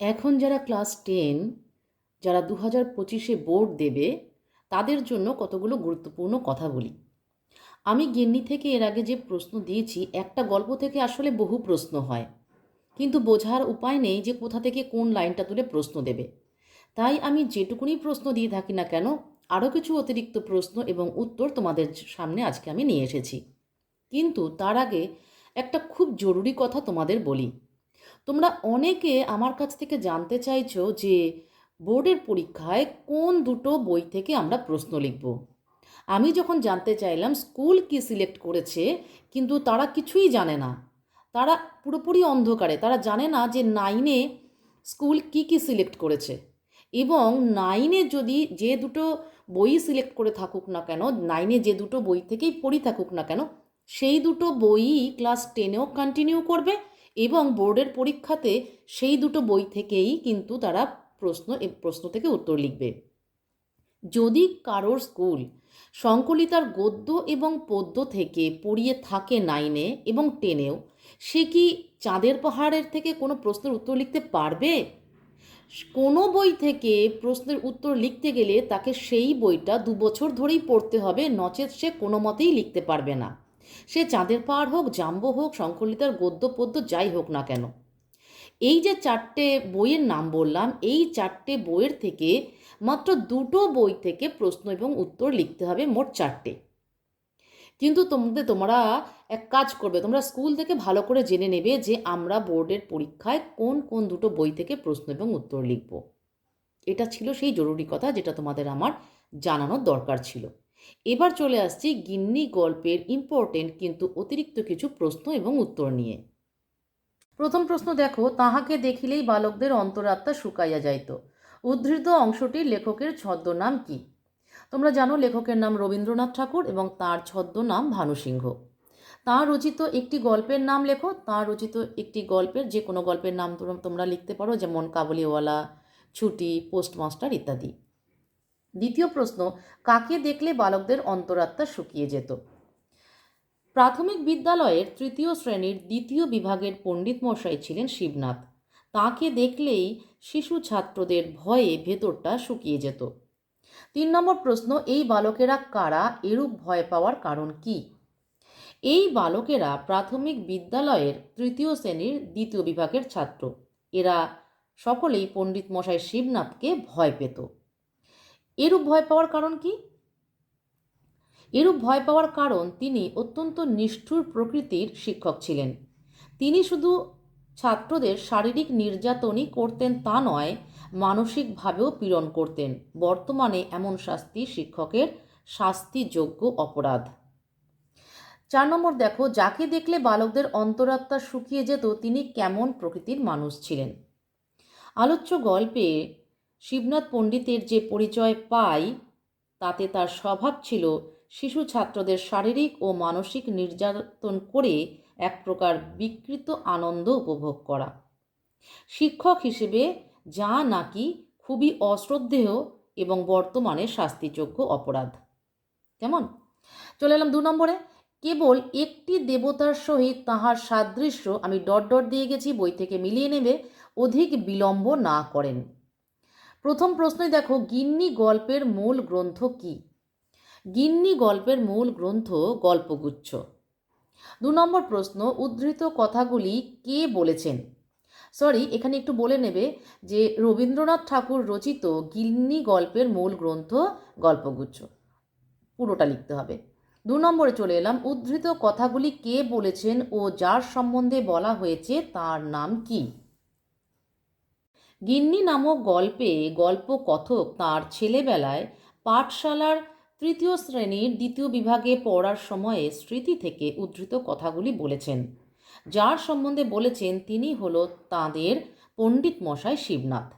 এখন যারা class ten যারা দু হাজার পঁচিশে বোর্ড দেবে, তাদের জন্য কতগুলো গুরুত্বপূর্ণ কথা বলি। আমি গিন্নি থেকে এর আগে যে প্রশ্ন দিয়েছি, একটা গল্প থেকে আসলে বহু প্রশ্ন হয়। কিন্তু বোঝার উপায় নেই যে কোথা থেকে কোন লাইনটা তুলে প্রশ্ন দেবে। তাই আমি যেটুকুনি প্রশ্ন দিয়ে থাকি না কেন, আরও কিছু অতিরিক্ত প্রশ্ন এবং উত্তর তোমাদের সামনে আজকে আমি নিয়ে এসেছি। কিন্তু তার আগে একটা খুব জরুরি কথা তোমাদের বলি। তোমরা অনেকে আমার কাছ থেকে জানতে চাইছো যে বোর্ডের পরীক্ষায় কোন দুটো বই থেকে আমরা প্রশ্ন লিখব। আমি যখন জানতে চাইলাম স্কুল কি সিলেক্ট করেছে, কিন্তু তারা কিছুই জানে না। তারা পুরোপুরি অন্ধকারে, তারা জানে না যে নাইনে স্কুল কি কি সিলেক্ট করেছে। এবং নাইনে যদি যে দুটো বই সিলেক্ট করে থাকুক না কেন, নাইনে যে দুটো বই থেকেই পড়ি থাকুক না কেন, সেই দুটো বইই ক্লাস টেনেও কন্টিনিউ করবে এবং বোর্ডের পরীক্ষাতে সেই দুটো বই থেকেই কিন্তু তারা প্রশ্ন প্রশ্ন থেকে উত্তর লিখবে। যদি কারোর স্কুল সংকলিতার গদ্য এবং পদ্য থেকে পড়িয়ে থাকে নাইনে এবং টেনেও সে কি চাঁদের পাহাড়ের থেকে কোনো প্রশ্নের উত্তর লিখতে পারবে? কোনো বই থেকে প্রশ্নের উত্তর লিখতে গেলে তাকে সেই বইটা দু বছর ধরেই পড়তে হবে, নচেত সে কোনো মতেই লিখতে পারবে না। সে চাঁদের পাহাড় হোক, জাম্বো হোক শঙ্করলিতার গদ্য পদ্য যাই হোক না কেন। এই যে চারটে বইয়ের নাম বললাম, এই চারটে বইয়ের থেকে মাত্র দুটো বই থেকে প্রশ্ন এবং উত্তর লিখতে হবে মোট চারটে। কিন্তু তোমাদের, তোমরা এক কাজ করবে, তোমরা স্কুল থেকে ভালো করে জেনে নেবে যে আমরা বোর্ডের পরীক্ষায় কোন কোন দুটো বই থেকে প্রশ্ন এবং উত্তর লিখব। এটা ছিল সেই জরুরি কথা যেটা তোমাদের আমার জানানোর দরকার ছিল। এবার চলে আসছি গিন্নি গল্পের ইম্পর্টেন্ট কিন্তু অতিরিক্ত কিছু প্রশ্ন এবং উত্তর নিয়ে। প্রথম প্রশ্ন দেখো, তাহাকে দেখিলেই বালকদের অন্তরাত্মা শুকাইয়া যাইত। উদ্ধৃত অংশটির লেখকের ছদ্মনাম কি? তোমরা জানো লেখকের নাম রবীন্দ্রনাথ ঠাকুর এবং তার ছদ্মনাম ভানুসিংহ। তাঁর রচিত একটি গল্পের নাম লেখো, তাঁর রচিত একটি গল্পের যে কোনো গল্পের নাম তোমরা লিখতে পারো, যেমন কাবুলিওয়ালা, ছুটি, পোস্টমাস্টার ইত্যাদি। দ্বিতীয় প্রশ্ন, কাকে দেখলে বালকদের অন্তরাত্মা শুকিয়ে যেত? প্রাথমিক বিদ্যালয়ের তৃতীয় শ্রেণির দ্বিতীয় বিভাগের পণ্ডিত মশাই ছিলেন শিবনাথ। তাকে দেখলেই শিশু ছাত্রদের ভয়ে ভেতরটা শুকিয়ে যেত। তিন নম্বর প্রশ্ন, এই বালকেরা কারা? এরূপ ভয় পাওয়ার কারণ কি? এই বালকেরা প্রাথমিক বিদ্যালয়ের তৃতীয় শ্রেণির দ্বিতীয় বিভাগের ছাত্র। এরা সকলেই পণ্ডিত মশাই শিবনাথকে ভয় পেত। এরূপ ভয় পাওয়ার কারণ কি? এরূপ ভয় পাওয়ার কারণ তিনি অত্যন্ত নিষ্ঠুর প্রকৃতির শিক্ষক ছিলেন। তিনি শুধু ছাত্রদের শারীরিক নির্যাতনই করতেন তা নয়, মানসিকভাবেও পীড়ন করতেন। বর্তমানে এমন শাস্তি শিক্ষকের শাস্তিযোগ্য অপরাধ। চার নম্বর দেখো, যাকে দেখলে বালকদের অন্তরাত্মা শুকিয়ে যেত, তিনি কেমন প্রকৃতির মানুষ ছিলেন। আলোচ্য গল্পে শিবনাথ পণ্ডিতের যে পরিচয় পাই, তাতে তার স্বভাব ছিল শিশু ছাত্রদের শারীরিক ও মানসিক নির্যাতন করে এক প্রকার বিকৃত আনন্দ উপভোগ করা। শিক্ষক হিসেবে যা নাকি খুবই অশ্রদ্ধেয় এবং বর্তমানে শাস্তিযোগ্য অপরাধ। কেমন? চলে এলাম দু নম্বরে। কেবল একটি দেবতার সহিত তাহার সাদৃশ্য আমি ডট ডট দিয়ে গেছি, বই থেকে মিলিয়ে নেবে, অধিক বিলম্ব না করেন। প্রথম প্রশ্নই দেখো, গিন্নি গল্পের মূল গ্রন্থ কি? গিন্নি গল্পের মূল গ্রন্থ গল্পগুচ্ছ। দু নম্বর প্রশ্ন, উদ্ধৃত কথাগুলি কে বলেছেন? সরি, এখানে একটু বলে নেবে যে, রবীন্দ্রনাথ ঠাকুর রচিত গিন্নি গল্পের মূল গ্রন্থ গল্পগুচ্ছ। পুরোটা লিখতে হবে। দু নম্বরে চলে এলাম, উদ্ধৃত কথাগুলি কে বলেছেন ও যার সম্বন্ধে বলা হয়েছে তার নাম কি? গিন্নি নামক গল্পে গল্প কথক তার ছেলেবেলায় পাঠশালার তৃতীয় শ্রেণির দ্বিতীয় বিভাগে পড়ার সময়ে স্মৃতি থেকে উদ্ধৃত কথাগুলি বলেছেন। যার সম্বন্ধে বলেছেন, তিনি হল তাঁদের পণ্ডিত মশাই শিবনাথ।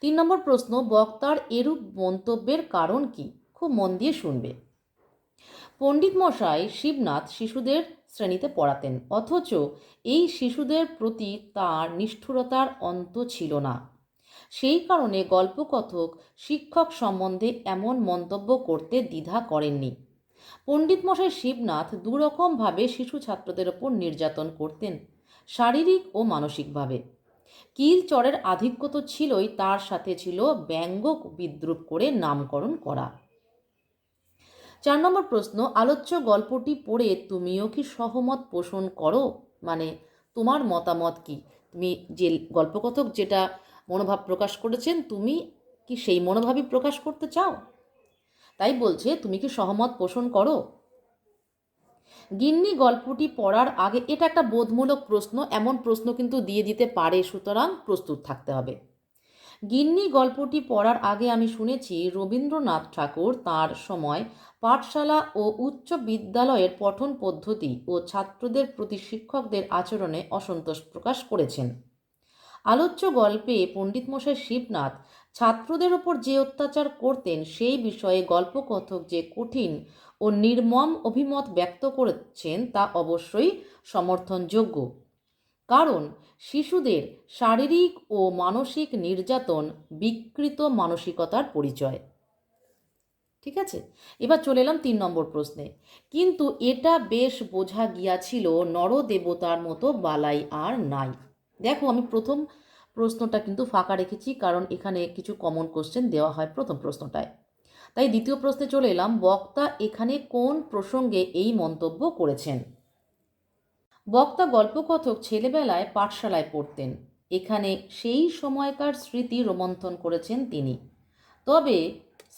তিন নম্বর প্রশ্ন, বক্তার এরূপ মন্তব্যের কারণ কি? খুব মন দিয়ে শুনবে। পণ্ডিত মশাই শিবনাথ শিশুদের শ্রেণীতে পড়াতেন। অথচ এই শিশুদের প্রতি তার নিষ্ঠুরতার অন্ত ছিল না। সেই কারণে গল্পকথক শিক্ষক সম্বন্ধে এমন মন্তব্য করতে দ্বিধা করেননি। পণ্ডিত মশাই শিবনাথ দুরকমভাবে শিশু ছাত্রদের ওপর নির্যাতন করতেন, শারীরিক ও মানসিকভাবে। কিল চরের আধিক্য তো ছিলই, তার সাথে ছিল ব্যঙ্গ বিদ্রুপ করে নামকরণ করা। চার নম্বর প্রশ্ন, আলোচ্য গল্পটি পড়ে তুমিও কি সহমত পোষণ করো? মানে তোমার মতামত কি? তুমি যে গল্পকথক যেটা মনোভাব প্রকাশ করেছেন, তুমি কি সেই মনোভাবই প্রকাশ করতে চাও? তাই বলছে, তুমি কি সহমত পোষণ করো? গিন্নি, গল্পটি পড়ার আগে এটা একটা বোধমূলক প্রশ্ন, এমন প্রশ্ন কিন্তু দিয়ে দিতে পারে, সুতরাং প্রস্তুত থাকতে হবে। গিন্নি, গল্পটি পড়ার আগে আমি শুনেছি, রবীন্দ্রনাথ ঠাকুর তার সময় পাঠশালা ও উচ্চ বিদ্যালয়ের পঠন পদ্ধতি ও ছাত্রদের প্রতি শিক্ষকদের আচরণে অসন্তোষ প্রকাশ করেছেন। আলোচ্য গল্পে পণ্ডিত মশাই শিবনাথ ছাত্রদের ওপর যে অত্যাচার করতেন, সেই বিষয়ে গল্পকথক যে কঠিন ও নির্মম অভিমত ব্যক্ত করেছেন, তা অবশ্যই সমর্থনযোগ্য। কারণ, শিশুদের শারীরিক ও মানসিক নির্যাতন বিকৃত মানসিকতার পরিচয়। ঠিক আছে? এবার চলে এলাম তিন নম্বর প্রশ্নে। কিন্তু এটা বেশ বোঝা গিয়াছিল নরদেবতার মতো বালাই আর নাই। দেখো, আমি প্রথম প্রশ্নটা কিন্তু ফাঁকা রেখেছি, কারণ এখানে কিছু কমন কোশ্চেন দেওয়া হয় প্রথম প্রশ্নটায়। তাই দ্বিতীয় প্রশ্নে চলে এলাম, বক্তা এখানে কোন প্রসঙ্গে এই মন্তব্য করেছেন? বক্তা গল্পকথক ছেলেবেলায় পাঠশালায় পড়তেন। এখানে সেই সময়কার স্মৃতি রোমন্থন করেছেন তিনি। তবে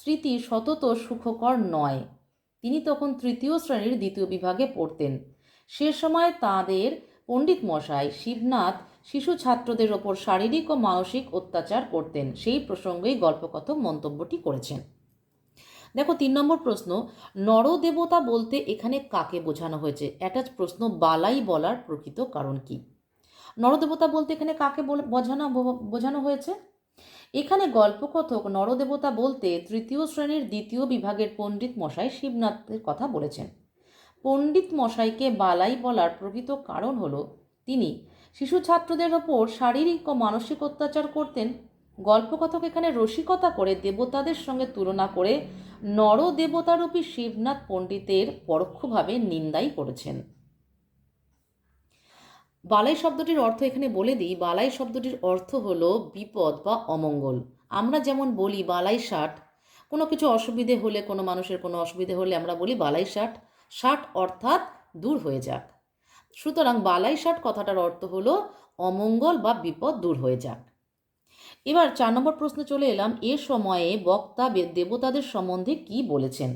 স্মৃতি সতত সুখকর নয়। তিনি তখন তৃতীয় শ্রেণির দ্বিতীয় বিভাগে পড়তেন। সে সময় তাঁদের পণ্ডিত মশাই শিবনাথ শিশু ছাত্রদের ওপর শারীরিক ও মানসিক অত্যাচার করতেন। সেই প্রসঙ্গেই গল্পকথক মন্তব্যটি করেছেন। দেখো, তিন নম্বর প্রশ্ন, নরদেবতা বলতে এখানে কাকে বোঝানো হয়েছে? অ্যাটাচ প্রশ্ন, বালাই বলার প্রকৃত কারণ কি? নরদেবতা বলতে এখানে কাকে বোঝানো বোঝানো হয়েছে? এখানে গল্পকথক নরদেবতা বলতে তৃতীয় শ্রেণির দ্বিতীয় বিভাগের পণ্ডিত মশাই শিবনাথের কথা বলেছেন। পণ্ডিত মশাইকে বালাই বলার প্রকৃত কারণ হল, তিনি শিশু ছাত্রদের ওপর শারীরিক ও মানসিক অত্যাচার করতেন, গল্পকথক এখানে রসিকতা করে দেবতাদের সঙ্গে তুলনা করে নরদেবতারূপী শিবনাথ পণ্ডিতের পরোক্ষভাবে নিন্দাই করেছেন। বালাই শব্দটির অর্থ এখানে বলে দিই, বালাই শব্দটির অর্থ হলো বিপদ বা অমঙ্গল। আমরা যেমন বলি বালাই ষাট, কোনো কিছু অসুবিধে হলে, কোনো মানুষের কোনো অসুবিধে হলে আমরা বলি বালাই ষাট। ষাট অর্থাৎ দূর হয়ে যাক। সুতরাং বালাই ষাট কথাটার অর্থ হলো অমঙ্গল বা বিপদ দূর হয়ে যাক। এবার চার নম্বর প্রশ্নে চলে এলাম, এ সময়ে বক্তা দেবতাদের সম্বন্ধে কি বলেছেন?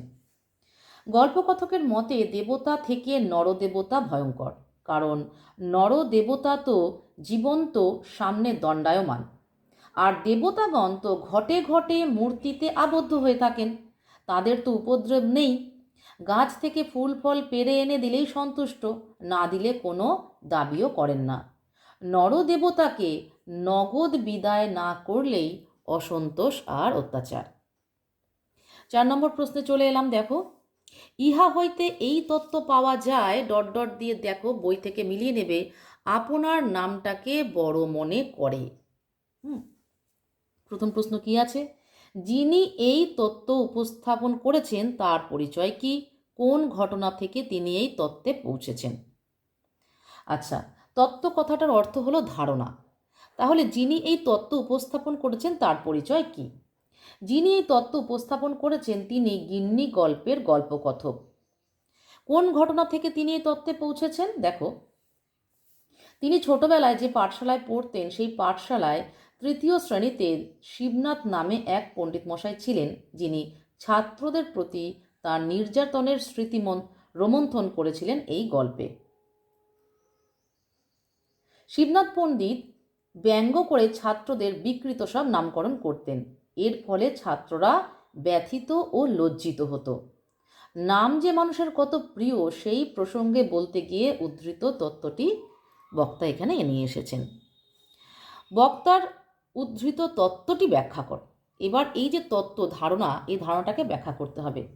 গল্পকথকের মতে দেবতা থেকে নরদেবতা ভয়ঙ্কর। কারণ নরদেবতা তো জীবন্ত, সামনে দণ্ডায়মান। আর দেবতাগণ তো ঘটে ঘটে মূর্তিতে আবদ্ধ হয়ে থাকেন। তাদের তো উপদ্রব নেই। গাছ থেকে ফুল ফল পেরে এনে দিলেই সন্তুষ্ট, না দিলে কোনো দাবিও করেন না। নরদেবতাকে নগদ বিদায় না করলেই অসন্তোষ আর অত্যাচার। চার নম্বর প্রশ্নে চলে এলাম, দেখো। ইহা হইতে এই তত্ত্ব পাওয়া যায়, ডট ডট দিয়ে দেখো, বই থেকে মিলিয়ে নেবে, আপনার নামটাকে বড় মনে করে। হুম। প্রথম প্রশ্ন কি আছে? যিনি এই তত্ত্ব উপস্থাপন করেছেন, তার পরিচয় কি? কোন ঘটনা থেকে তিনি এই তত্ত্বে পৌঁছেছেন? আচ্ছা তত্ত্ব কথাটার অর্থ হলো ধারণা। তাহলে যিনি এই তত্ত্ব উপস্থাপন করেছেন, তার পরিচয় কি? যিনি এই তত্ত্ব উপস্থাপন করেছেন, তিনি গিন্নি গল্পের গল্পকথক। কোন ঘটনা থেকে তিনি এই তত্ত্বে পৌঁছেছেন? দেখো। তিনি ছোটবেলায় যে পাঠশালায় পড়তেন, সেই পাঠশালায় তৃতীয় শ্রেণীতে শিবনাথ নামে এক পণ্ডিত মশাই ছিলেন, যিনি ছাত্রদের প্রতি তার নির্যাতনের স্মৃতিমন রোমন্থন করেছিলেন এই গল্পে। শিবনাথ পণ্ডিত ব্যঙ্গ করে ছাত্রদের বিকৃত সব নামকরণ করতেন। এর ফলে ছাত্ররা ব্যথিত ও লজ্জিত হতো। নাম যে মানুষের কত প্রিয়, সেই প্রসঙ্গে বলতে গিয়ে উদ্ধৃত তত্ত্বটি বক্তা এখানে নিয়ে এসেছেন। বক্তার উদ্ধৃত তত্ত্বটি ব্যাখ্যা কর। এবার এই যে তত্ত্ব ধারণা, এই ধারণাটাকে ব্যাখ্যা করতে হবে।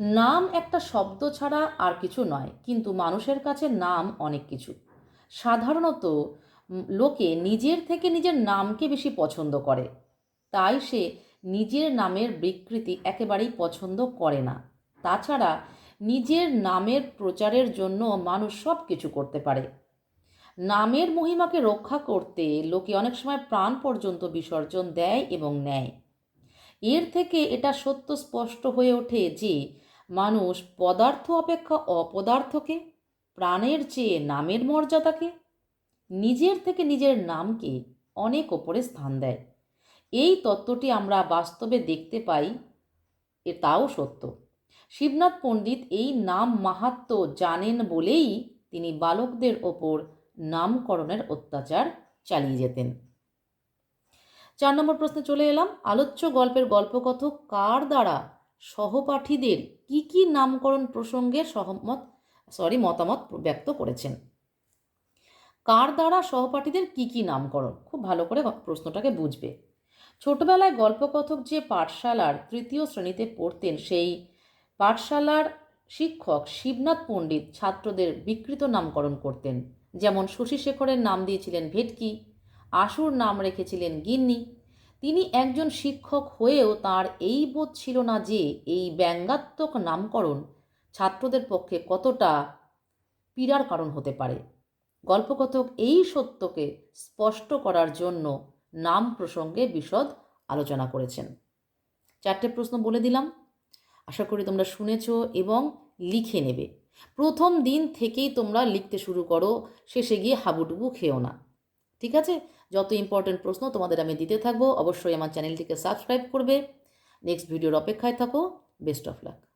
নাম একটা শব্দ ছাড়া আর কিছু নয়, কিন্তু মানুষের কাছে নাম অনেক কিছু। সাধারণত লোকে নিজের থেকে নিজের নামকে বেশি পছন্দ করে। তাই সে নিজের নামের বিকৃতি একেবারেই পছন্দ করে না। তাছাড়া নিজের নামের প্রচারের জন্য মানুষ সব কিছু করতে পারে। নামের মহিমাকে রক্ষা করতে লোকে অনেক সময় প্রাণ পর্যন্ত বিসর্জন দেয় এবং নেয়। এর থেকে এটা সত্য স্পষ্ট হয়ে ওঠে যে মানুষ পদার্থ অপেক্ষা অপদার্থকে, প্রাণের চেয়ে নামের মর্যাদাকে, নিজের থেকে নিজের নামকে অনেক ওপরে স্থান দেয়। এই তত্ত্বটি আমরা বাস্তবে দেখতে পাই, এ তাও সত্য। শিবনাথ পণ্ডিত এই নাম মাহাত্ম জানেন বলেই তিনি বালকদের ওপর নামকরণের অত্যাচার চালিয়ে যেতেন। চার নম্বর প্রশ্নে চলে এলাম, আলোচ্য গল্পের গল্পকথক কার দ্বারা সহপাঠীদের কি কি নামকরণ প্রসঙ্গে সহমত, সরি, মতামত ব্যক্ত করেছেন? কার দ্বারা সহপাঠীদের কি কি নামকরণ? খুব ভালো করে প্রশ্নটাকে বুঝবে। ছোটবেলায় গল্পকথক যে পাঠশালার তৃতীয় শ্রেণীতে পড়তেন সেই পাঠশালার শিক্ষক শিবনাথ পণ্ডিত ছাত্রদের বিকৃত নামকরণ করতেন। যেমন শশী শেখরের নাম দিয়েছিলেন ভেটকি, আশুর নাম রেখেছিলেন গিন্নি। তিনি একজন শিক্ষক হয়েও তার এই বোধ ছিল না যে এই ব্যঙ্গাত্মক নামকরণ ছাত্রদের পক্ষে কতটা পীড়ার কারণ হতে পারে। গল্পকথক এই সত্যকে স্পষ্ট করার জন্য নাম প্রসঙ্গে বিশদ আলোচনা করেছেন। চারটে প্রশ্ন বলে দিলাম। আশা করি তোমরা শুনেছ এবং লিখে নেবে। প্রথম দিন থেকেই তোমরা লিখতে শুরু করো, শেষে গিয়ে হাবুডুবু খেও না। ঠিক আছে? যত ইম্পর্টেন্ট প্রশ্ন তোমাদের আমি দিতে থাকব, অবশ্যই আমার চ্যানেলটিকে সাবস্ক্রাইব করবে। নেক্সট ভিডিওর অপেক্ষায় থাকো। Best of luck